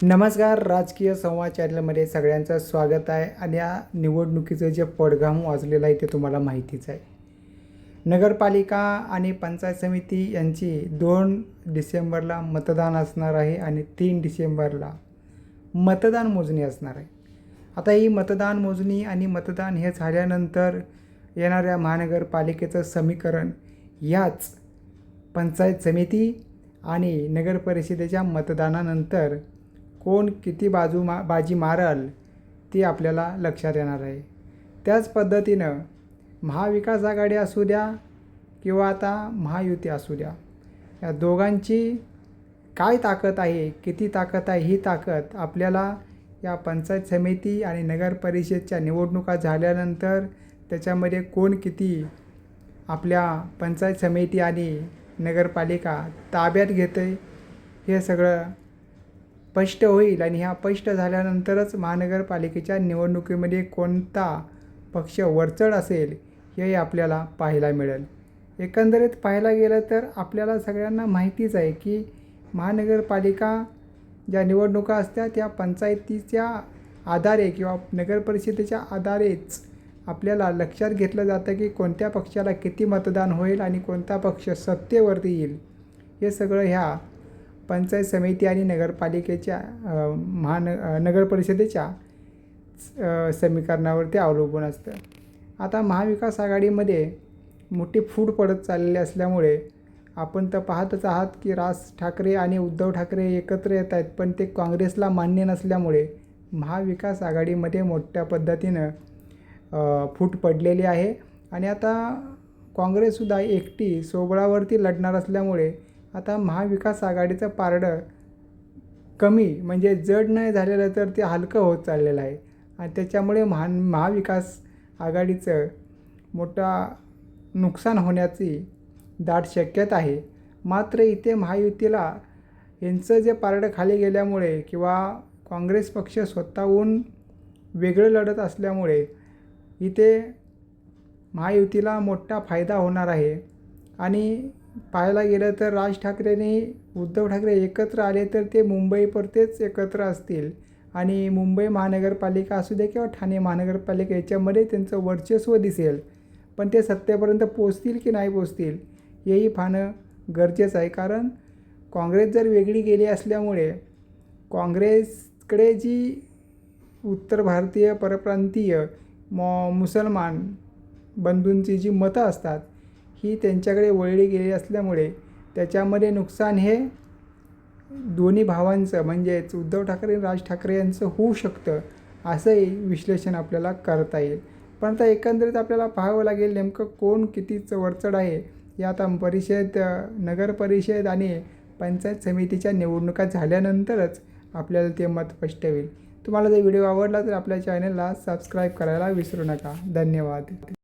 नमस्कार राजकीय संवाद चॅनलमध्ये सगळ्यांचं स्वागत आहे आणि या निवडणुकीचं जे पडघाम वाजलेलं आहे ते तुम्हाला माहितीच आहे. नगरपालिका आणि पंचायत समिती यांची दोन डिसेंबरला मतदान असणार आहे आणि तीन डिसेंबरला मतदान मोजणी असणार आहे. आता ही मतदान मोजणी आणि मतदान हे झाल्यानंतर येणाऱ्या महानगरपालिकेचं समीकरण याच पंचायत समिती आणि नगरपरिषदेच्या मतदानानंतर कोण किती बाजू मा बाजी मारल ती आपल्याला लक्षात येणार आहे. त्याच पद्धतीनं महाविकास आघाडी असू द्या किंवा आता महायुती असू द्या या दोघांची काय ताकद आहे किती ताकद आहे ही ताकद आपल्याला या पंचायत समिती आणि नगर परिषदच्या निवडणुका झाल्यानंतर त्याच्यामध्ये कोण किती आपल्या पंचायत समिती आणि नगरपालिका ताब्यात घेते हे सगळं स्पष्ट होईल आणि ह्या स्पष्ट झाल्यानंतरच महानगरपालिकेच्या निवडणुकीमध्ये कोणता पक्ष वरचढ असेल हे आपल्याला पाहायला मिळेल. एकंदरीत पाहायला गेलं तर आपल्याला सगळ्यांना माहितीच आहे की महानगरपालिका ज्या निवडणुका असत्या त्या पंचायतीच्या आधारे किंवा नगरपरिषदेच्या आधारेच आपल्याला लक्षात घेतलं जातं की कोणत्या पक्षाला किती मतदान होईल आणि कोणता पक्ष सत्तेवरती येईल. हे सगळं ह्या पंचायत समिती आणि नगरपालिकेच्या महान अ, नगरपरिषदेच्या समीकरणावर समीकरणावरती अवलंबून असतं. आता महाविकास आघाडीमध्ये मोठी फूट पडत चाललेली असल्यामुळे आपण तर पाहतच आहात की राज ठाकरे आणि उद्धव ठाकरे एकत्र येत आहेत पण ते काँग्रेसला मान्य नसल्यामुळे महाविकास आघाडीमध्ये मोठ्या पद्धतीनं फूट पडलेली आहे. आणि आता काँग्रेससुद्धा एकटी सोबळावरती लढणार असल्यामुळे आता महाविकास आघाडीचं पारडं कमी म्हणजे जड नाही झालेलं तर ते हलकं होत चाललेलं आहे. आणि त्याच्यामुळे महान महाविकास आघाडीचं मोठा नुकसान होण्याची दाट शक्यता आहे. मात्र इथे महायुतीला यांचं जे पारडं खाली गेल्यामुळे किंवा काँग्रेस पक्ष स्वतःहून वेगळं लढत असल्यामुळे इथे महायुतीला मोठा फायदा होणार आहे. आणि पाहायला गेलं तर राज ठाकरेंनी उद्धव ठाकरे एकत्र आले तर ते मुंबई परतेच एकत्र असतील. आणि मुंबई महानगरपालिका असू दे किंवा ठाणे महानगरपालिका याच्यामध्ये त्यांचं वर्चस्व दिसेल. पण ते सत्तेपर्यंत पोचतील की नाही पोचतील हेही पाहणं गरजेचं आहे. कारण काँग्रेस जर वेगळी गेली असल्यामुळे काँग्रेसकडे जी उत्तर भारतीय परप्रांतीय मॉ मुसलमान बंधूंची जी मतं असतात ही त्यांच्याकडे वळली गेली असल्यामुळे त्याच्यामध्ये नुकसान हे दोन्ही भावांचं म्हणजेच उद्धव ठाकरे आणि राज ठाकरे यांचं होऊ शकतं असंही विश्लेषण आपल्याला करता येईल. पण आता एकंदरीत आपल्याला पाहावं लागेल नेमकं कोण किती वरचढ आहे या आता परिषद नगर परिषद आणि पंचायत समितीच्या निवडणुका झाल्यानंतरच आपल्याला ते मत स्पष्ट होईल. तुम्हाला जर व्हिडिओ आवडला तर आपल्या चॅनलला सबस्क्राईब करायला विसरू नका. धन्यवाद.